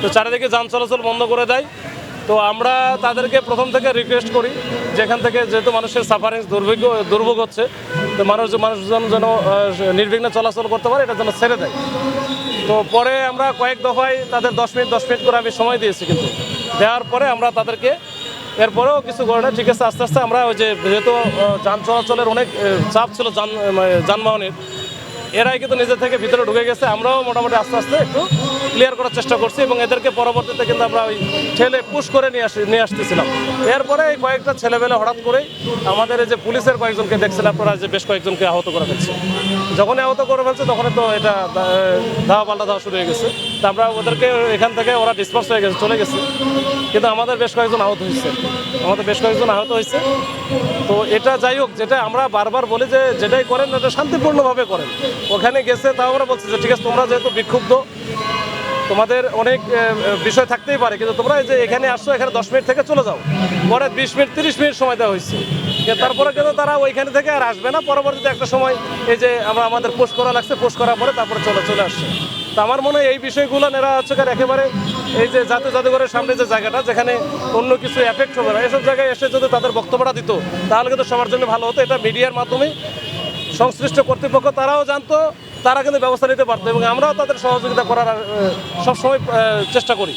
তো চারিদিকে যান চলাচল বন্ধ করে দেয়। তো আমরা তাদেরকে প্রথম থেকে রিকোয়েস্ট করি যেখান থেকে যেহেতু মানুষের সাফারিং দুর্ভিক্ষ দুর্ভোগ হচ্ছে তো মানুষ মানুষজন যেন নির্বিঘ্নে চলাচল করতে পারে এটা যেন ছেড়ে দেয়। তো পরে আমরা কয়েক দফায় তাদের দশ মিনিট দশ মিনিট করে আমি সময় দিয়েছি কিন্তু। দেওয়ার পরে আমরা তাদেরকে এরপরেও কিছু করে না, ঠিক আছে আস্তে আস্তে আমরা ওই যে যেহেতু যান চলাচলের অনেক চাপ ছিল যান মানে যানবাহনের এরাই কিন্তু নিজে থেকে ভিতরে ঢুকে গেছে আমরাও মোটামুটি আস্তে আস্তে একটু ক্লিয়ার করার চেষ্টা করছি এবং এদেরকে পরবর্তীতে কিন্তু আমরা ওই ঠেলে পুশ করে নিয়ে আসি নিয়ে আসতেছিলাম। এরপরে এই কয়েকটা ছেলেবেলে হঠাৎ করেই আমাদের এই যে পুলিশের কয়েকজনকে দেখছেন আপনারা যে বেশ কয়েকজনকে আহত করে ফেলছে। যখনই আহত করে ফেলছে তখন তো এটা ধাওয়া পাল্টা ধাওয়া শুরু হয়ে গেছে। তা আমরা ওদেরকে এখান থেকে ওরা ডিসপার্স হয়ে গেছে, চলে গেছে। কিন্তু আমাদের বেশ কয়েকজন আহত হয়েছে। আমাদের বেশ কয়েকজন আহত হয়েছে। তো এটা যাই হোক, যেটা আমরা বারবার বলি যে যেটাই করেন এটা শান্তিপূর্ণভাবে করেন। ওখানে গেছে, তাও আমরা বলছি যে, ঠিক আছে, তোমরা যেহেতু বিক্ষুব্ধ তোমাদের অনেক বিষয় থাকতেই পারে, কিন্তু তোমরা যে এখানে আসছো, এখানে দশ মিনিট থেকে চলে যাও। পরে বিশ মিনিট, তিরিশ মিনিট সময় দেওয়া হয়েছে। তারপরে কিন্তু তারা ওইখানে থেকে আর আসবে না। পরবর্তীতে একটা সময় এই যে আমরা আমাদের পোস্ট করা লাগছে পোস্ট করার পরে তারপরে চলে চলে আসছে। তো আমার মনে হয় এই বিষয়গুলো এরা হচ্ছে একেবারে এই যে জাতীয় জাদুঘরের সামনে যে জায়গাটা, যেখানে অন্য কিছু এফেক্ট হবে না। এসব জায়গায় এসে যদি তাদের বক্তব্যটা দিত, তাহলে কিন্তু সবার জন্য ভালো হতো। এটা মিডিয়ার মাধ্যমে সংশ্লিষ্ট কর্তৃপক্ষ তারাও জানতো। তারা কিন্তু ব্যবস্থা নিতে পারতো এবং আমরাও তাদের সহযোগিতা করার সবসময় চেষ্টা করি।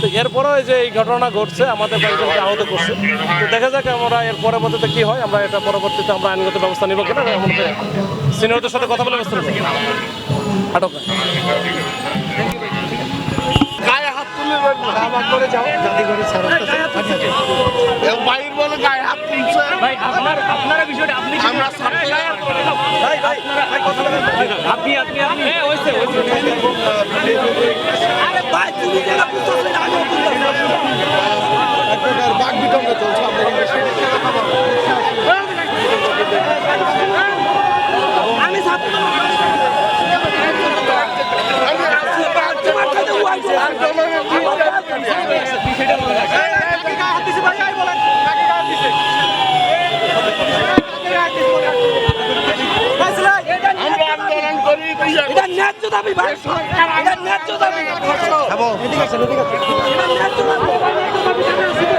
তো এরপরেও যে এই ঘটনা ঘটছে আমাদের কয়েকজনকে আহত করছে। তো দেখা যাক আমরা এর পরবর্তীতে কি হয় আমরা এটা পরবর্তীতে আমরা আইনগত ব্যবস্থা নিব কিনা আমাদের সিনিয়রদের সাথে কথা বলে ব্যবস্থা আটক। গায়ে হাত যাও বাইর বলে গায়ে হাত ভাই আপনার আপনারা বিষয়টা আপনি আমরা ছাত্ররা আপনি আপনি আপনি। হ্যাঁ হইছে হইছে বাঘ বিতর্ক চলছে আমরা কিন্তু সেটা আমরা আন্দোলন করি এটা ন্যায্য দাবি ভাই। ন্যায্য দাবি। ন্যায্য দাবি।